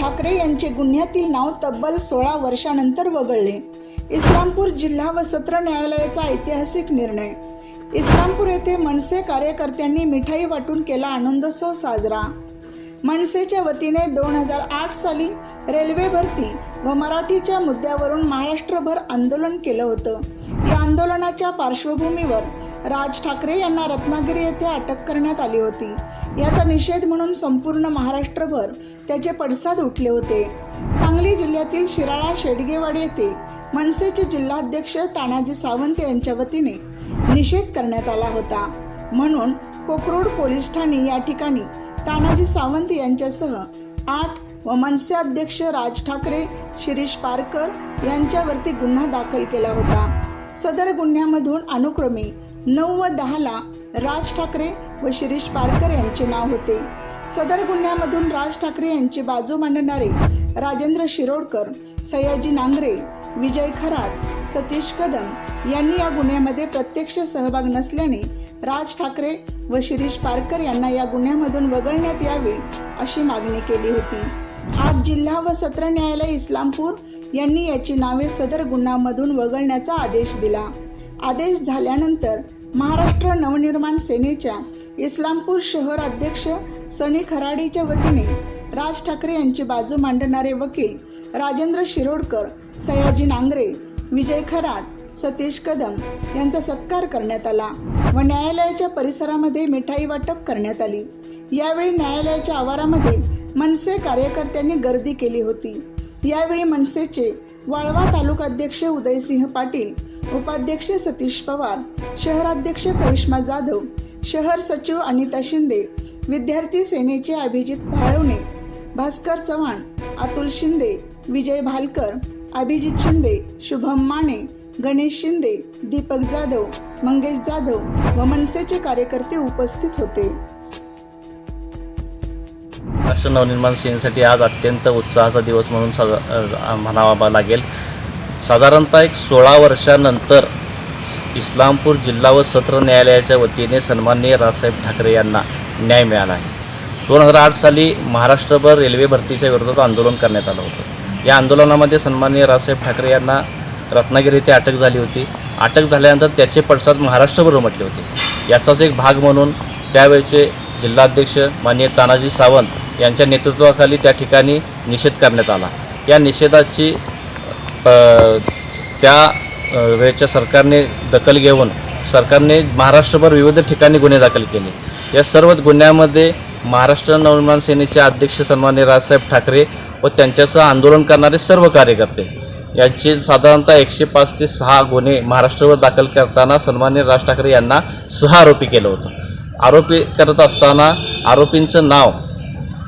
ठाकरे यांचे गुन्ह्यातील नाव तब्बल सोळा वर्षानंतर वगळले. इस्लामपूर जिल्हा व सत्र न्यायालयाचा ऐतिहासिक निर्णय. इस्लामपूर येथे मनसे कार्यकर्त्यांनी मिठाई वाटून केला आनंदोत्सव साजरा. मनसेच्या वतीने दोन हजार आठ साली रेल्वे भरती व मराठीच्या मुद्द्यावरून महाराष्ट्रभर आंदोलन केलं होतं. या आंदोलनाच्या पार्श्वभूमीवर राज ठाकरे यांना रत्नागिरी येथे अटक करण्यात आली होती. याचा निषेध म्हणून संपूर्ण महाराष्ट्रभर त्याचे पडसाद उठले होते. सांगली जिल्ह्यातील शिराळा शेडगेवाडी येथे मनसेचे जिल्हाध्यक्ष तानाजी सावंत यांच्या वतीने निषेध करण्यात आला होता. म्हणून कोकरूड पोलीस ठाणे या ठिकाणी तानाजी सावंत यांच्यासह आठ व मनसे अध्यक्ष राज ठाकरे शिरीष पारकर यांच्यावरती गुन्हा दाखल केला होता. सदर गुन्ह्यामधून अनुक्रमे नऊ व दहाला राज ठाकरे व शिरीष पारकर यांचे नाव होते. सदर गुन्ह्यामधून राज ठाकरे यांची बाजू मांडणारे राजेंद्र शिरोडकर सयाजी नांगरे विजय खरात सतीश कदम यांनी या गुन्ह्यामध्ये प्रत्यक्ष सहभाग नसल्याने राज ठाकरे व शिरीष पारकर यांना या गुन्ह्यामधून वगळण्यात यावे अशी मागणी केली होती. आज जिल्हा व सत्र न्यायालय इस्लामपूर यांनी याची नावे सदर गुन्ह्यामधून वगळण्याचा आदेश दिला. आदेश झाल्यानंतर महाराष्ट्र नवनिर्माण सेनेच्या इस्लामपूर शहर अध्यक्ष सनी खराडीच्या वतीने राज ठाकरे यांची बाजू मांडणारे वकील राजेंद्र शिरोडकर सयाजी नांगरे विजय खरात सतीश कदम यांचा सत्कार करण्यात आला व न्यायालयाच्या परिसरामध्ये मिठाई वाटप करण्यात आली. यावेळी न्यायालयाच्या आवारामध्ये मनसे कार्यकर्त्यांनी गर्दी केली होती. यावेळी मनसेचे वाळवा तालुकाध्यक्ष उदयसिंह पाटील उपाध्यक्ष सतीश पवार शहराध्यक्ष करिश्मा जाधव शहर सचिव अनिता शिंदे विद्यार्थी सेनेचे अभिजित भाळवणे भास्कर चव्हाण अतुल शिंदे विजय भालकर अभिजित शिंदे शुभम माने गणेश शिंदे दीपक जाधव मंगेश जाधव व मनसेचे कार्यकर्ते उपस्थित होते. राष्ट्र नवनिर्माण सेनेसाठी आज अत्यंत उत्साहाचा दिवस म्हणून म्हणावा लागेल. साधारणतः एक सोळा वर्षानंतर इस्लामपूर जिल्हा व सत्र न्यायालयाच्या वतीने सन्माननीय राजसाहेब ठाकरे यांना न्याय मिळाला आहे. दोन हजार आठ साली महाराष्ट्रभर रेल्वे भरतीच्या विरोधात आंदोलन करण्यात आलं होतं. या आंदोलनामध्ये सन्माननीय राजसाहेब ठाकरे यांना रत्नागिरी येथे अटक झाली होती. अटक झाल्यानंतर त्याचे पडसाद महाराष्ट्रभर उमटले होते. याचाच एक भाग म्हणून त्यावेळचे जिल्हाध्यक्ष माननीय तानाजी सावंत यांच्या नेतृत्वाखाली त्या ठिकाणी निषेध करण्यात आला. या निषेधाची त्या वेळेच्या वेळच्या सरकारने दखल घेऊन सरकारने महाराष्ट्रभर विविध ठिकाणी गुन्हे दाखल केले. या सर्व गुन्ह्यामध्ये महाराष्ट्र नवनिर्माण सेनेचे अध्यक्ष सन्मान्य राजसाहेब ठाकरे व त्यांच्यासह आंदोलन करणारे सर्व कार्यकर्ते. यांचे साधारणतः एकशे पाच ते सहा गुन्हे महाराष्ट्रावर दाखल करताना सन्मान्य राज ठाकरे यांना सहा आरोपी केलं होतं. आरोपी करत असताना आरोपींचं नाव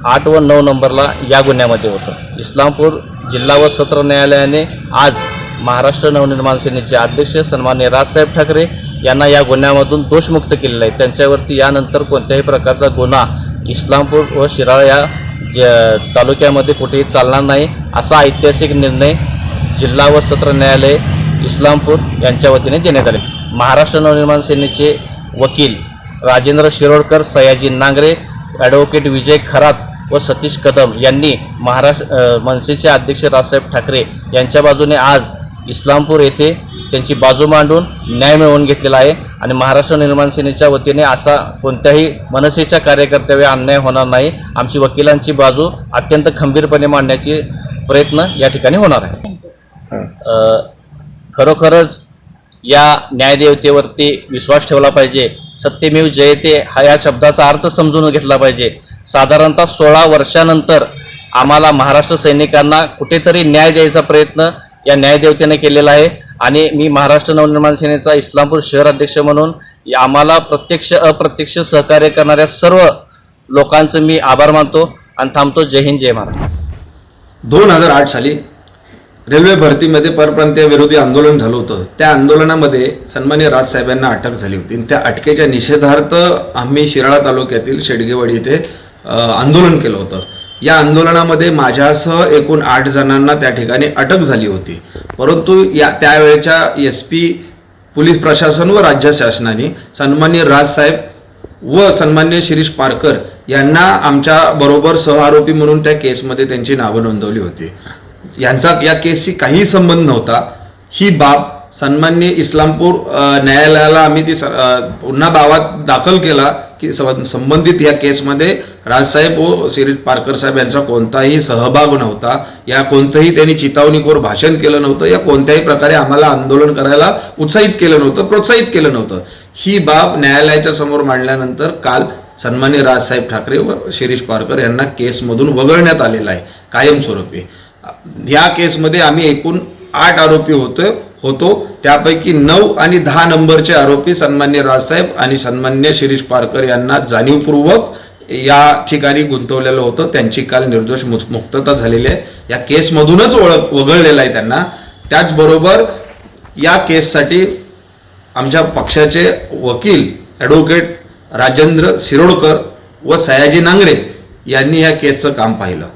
आठ व नऊ नंबरला या गुन्ह्यामध्ये होतं. इस्लामपूर जिल्हा व सत्र न्यायालयाने आज महाराष्ट्र नवनिर्माण सेनेचे अध्यक्ष सन्मान्य राजसाहेब ठाकरे यांना या गुन्ह्यामधून दोषमुक्त केलेला आहे. त्यांच्यावरती यानंतर कोणत्याही प्रकारचा गुन्हा इस्लामपूर व शिराळा या ज तालुक्यामध्ये कुठेही चालणार नाही असा ऐतिहासिक निर्णय जिल्हा व सत्र न्यायालय इस्लामपूर यांच्या वतीने देण्यात आले. महाराष्ट्र नवनिर्माण सेनेचे वकील राजेंद्र शिरोडकर सयाजी नांगरे ॲडव्होकेट विजय खरात व सतीश कदम यांनी महाराष्ट्र मनसेचे अध्यक्ष राजसाहेब ठाकरे यांच्या बाजूने आज इस्लामपूर येथे त्यांची बाजू मांडून न्याय मिळवून घेतलेला आहे आणि महाराष्ट्र निर्माण सेनेच्या वतीने असा कोणत्याही मनसेच्या कार्यकर्त्यावर अन्याय होणार नाही. आमची वकिलांची बाजू अत्यंत खंबीरपणे मांडण्याची प्रयत्न या ठिकाणी होणार आहे. खरोखरच या न्यायदेवतेवरती विश्वास ठेवला पाहिजे. सत्यमेव जयते हा या शब्दाचा अर्थ समजून घेतला पाहिजे. साधारणतः सोळा वर्षानंतर आम्हाला महाराष्ट्र सैनिकांना कुठेतरी न्याय द्यायचा प्रयत्न या न्यायदेवतेने केलेला आहे. आणि मी महाराष्ट्र नवनिर्माण सेनेचा इस्लामपूर शहर अध्यक्ष म्हणून आम्हाला प्रत्यक्ष अप्रत्यक्ष सहकार्य करणाऱ्या सर्व लोकांचं मी आभार मानतो आणि थांबतो. जय हिंद जय महाराष्ट्र. दोन हजार आठ साली रेल्वे भरतीमध्ये परप्रांतीय विरोधी आंदोलन झालं होतं. त्या आंदोलनामध्ये सन्मान्य राजसाहेबांना अटक झाली होती. आणि त्या अटकेच्या निषेधार्थ आम्ही शिराळा तालुक्यातील शेडगेवाडी इथे आंदोलन केलं होतं. या आंदोलनामध्ये माझ्यासह एकूण आठ जणांना त्या ठिकाणी अटक झाली होती. परंतु या त्यावेळेच्या एस पी पोलीस प्रशासन व राज्य शासनाने सन्मान्य राजसाहेब व सन्मान्य शिरीष पारकर यांना आमच्या बरोबर सहआरोपी म्हणून त्या केसमध्ये त्यांची नावं नोंदवली होती. यांचा या केसशी काही संबंध नव्हता. ही बाब सन्मान्य इस्लामपूर न्यायालयाला आम्ही ती स- पुन्हा दावा दाखल केला की संबंधित या केसमध्ये राजसाहेब व शिरीष पारकर साहेब यांचा कोणताही सहभाग नव्हता. या कोणतंही त्यांनी चितावणीखोर भाषण केलं नव्हतं. या कोणत्याही प्रकारे आम्हाला आंदोलन करायला उत्साहित केलं नव्हतं प्रोत्साहित केलं नव्हतं. ही बाब न्यायालयाच्या समोर मांडल्यानंतर काल सन्मान्य राजसाहेब ठाकरे व शिरीष पारकर यांना केसमधून वगळण्यात आलेला आहे कायमस्वरूपी. या केसमध्ये आम्ही एकूण आठ आरोपी होतो होतो. त्यापैकी नऊ आणि दहा नंबरचे आरोपी सन्मान्य राजसाहेब आणि सन्मान्य शिरीष पारकर यांना जाणीवपूर्वक या ठिकाणी गुंतवलेलं होतं. त्यांची काल निर्दोष मुक्तता झालेली आहे. या केसमधूनच ओळख वगळलेलं आहे त्यांना. त्याचबरोबर या केससाठी आमच्या पक्षाचे वकील ॲडव्होकेट राजेंद्र सिरोडकर व सयाजी नांगरे यांनी या केसचं काम पाहिलं.